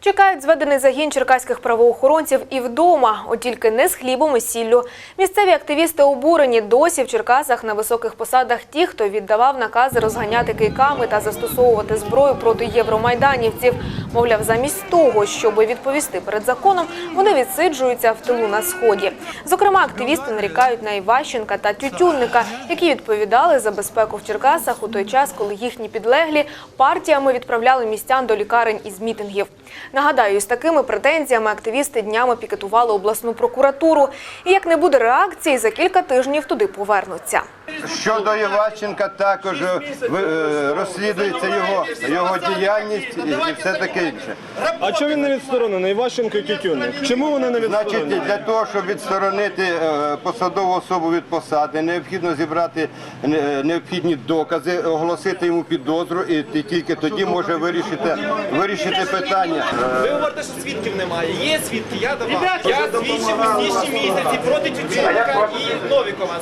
Чекають зведений загін черкаських правоохоронців і вдома, от тільки не з хлібом і сіллю. Місцеві активісти обурені досі в Черкасах на високих посадах ті, хто віддавав накази розганяти кийками та застосовувати зброю проти євромайданівців. Мовляв, замість того, щоб відповісти перед законом, вони відсиджуються в тилу на сході. Зокрема, активісти нарікають на Іващенка та Тютюнника, які відповідали за безпеку в Черкасах у той час, коли їхні підлеглі партіями відправляли містян до лікарень із мітингів. Нагадаю, із такими претензіями активісти днями пікетували обласну прокуратуру. І як не буде реакції, за кілька тижнів туди повернуться. Щодо Іващенка також е, розслідується його, його діяльність і, все таке інше. А чому він не відсторонений? Іващенко і Тютюнник? Чому вони не Значить, відсторонені? для того, щоб відсторонити е, посадову особу від посади, необхідно зібрати е, необхідні докази, оголосити йому підозру, і ті- тільки тоді може вирішити, вирішити питання. Ви говорите, що свідків немає. Є свідки, я давав. Я свідчив у січні місяці проти Тютюнка і Новікова.